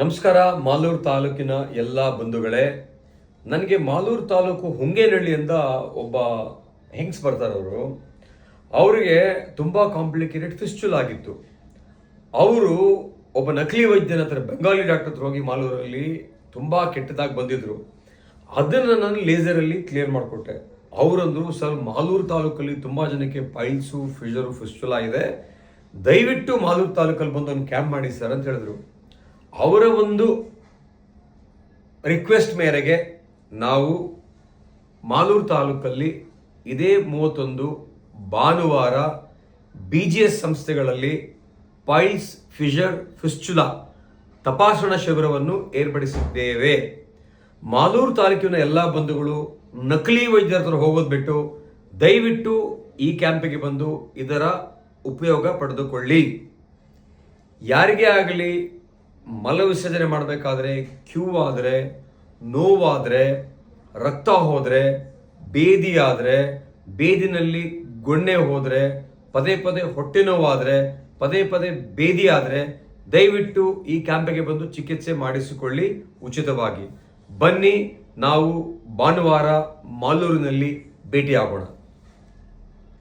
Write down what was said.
ನಮಸ್ಕಾರ, ಮಾಲೂರು ತಾಲೂಕಿನ ಎಲ್ಲ ಬಂಧುಗಳೇ. ನನಗೆ ಮಾಲೂರು ತಾಲೂಕು ಹುಂಗೇನಹಳ್ಳಿಯಿಂದ ಒಬ್ಬ ಹೆಂಗ್ಸ್ ಬರ್ತಾರವರು ಅವರಿಗೆ ತುಂಬ ಕಾಂಪ್ಲಿಕೇಟೆಡ್ ಫಿಸ್ಚುಲ್ ಆಗಿತ್ತು. ಅವರು ಒಬ್ಬ ನಕಲಿ ವೈದ್ಯನ ಹತ್ರ, ಬೆಂಗಾಲಿ ಡಾಕ್ಟರ್ ಹತ್ರ ಹೋಗಿ ಮಾಲೂರಲ್ಲಿ ತುಂಬ ಕೆಟ್ಟದಾಗಿ ಬಂದಿದ್ರು. ಅದನ್ನು ನಾನು ಲೇಸರಲ್ಲಿ ಕ್ಲಿಯರ್ ಮಾಡಿಕೊಟ್ಟೆ. ಅವರಂದರು, ಸರ್, ಮಾಲೂರು ತಾಲೂಕಲ್ಲಿ ತುಂಬ ಜನಕ್ಕೆ ಪೈಲ್ಸು ಫ್ರಿಜರು ಫಿಸ್ಚುಲ್ ಇದೆ. ದಯವಿಟ್ಟು ಮಾಲೂರು ತಾಲೂಕಲ್ಲಿ ಬಂದು ಒಂದು ಕ್ಯಾಂಪ್ ಮಾಡಿ ಸರ್ ಅಂತ ಹೇಳಿದ್ರು. ಅವರ ಒಂದು ರಿಕ್ವೆಸ್ಟ್ ಮೇರೆಗೆ ನಾವು ಮಾಲೂರು ತಾಲೂಕಲ್ಲಿ ಇದೇ ಮೂವತ್ತೊಂದು ಭಾನುವಾರ ಬಿ ಜಿ ಎಸ್ ಸಂಸ್ಥೆಗಳಲ್ಲಿ ಪೈಲ್ಸ್ ಫಿಷರ್ ಫಿಸ್ಚುಲಾ ತಪಾಸಣಾ ಶಿಬಿರವನ್ನು ಏರ್ಪಡಿಸಿದ್ದೇವೆ. ಮಾಲೂರು ತಾಲೂಕಿನ ಎಲ್ಲ ಬಂಧುಗಳು ನಕಲಿ ವೈದ್ಯರ ಹತ್ರ ಹೋಗೋದು ಬಿಟ್ಟು ದಯವಿಟ್ಟು ಈ ಕ್ಯಾಂಪಿಗೆ ಬಂದು ಇದರ ಉಪಯೋಗ ಪಡೆದುಕೊಳ್ಳಿ. ಯಾರಿಗೇ ಆಗಲಿ ಮಲ ವಿಸರ್ಜನೆ ಮಾಡಬೇಕಾದ್ರೆ, ಕ್ಯೂ ಆದರೆ, ನೋವಾದರೆ, ರಕ್ತ ಹೋದರೆ, ಬೇದಿ ಬೇದಿನಲ್ಲಿ ಗೊಣ್ಣೆ ಹೋದರೆ, ಪದೇ ಪದೇ ಹೊಟ್ಟೆ ನೋವಾದರೆ, ಪದೇ ಪದೇ ಬೇದಿ ಆದರೆ ದಯವಿಟ್ಟು ಈ ಕ್ಯಾಂಪಿಗೆ ಬಂದು ಚಿಕಿತ್ಸೆ ಮಾಡಿಸಿಕೊಳ್ಳಿ ಉಚಿತವಾಗಿ. ಬನ್ನಿ, ನಾವು ಭಾನುವಾರ ಮಾಲೂರಿನಲ್ಲಿ ಭೇಟಿಯಾಗೋಣ.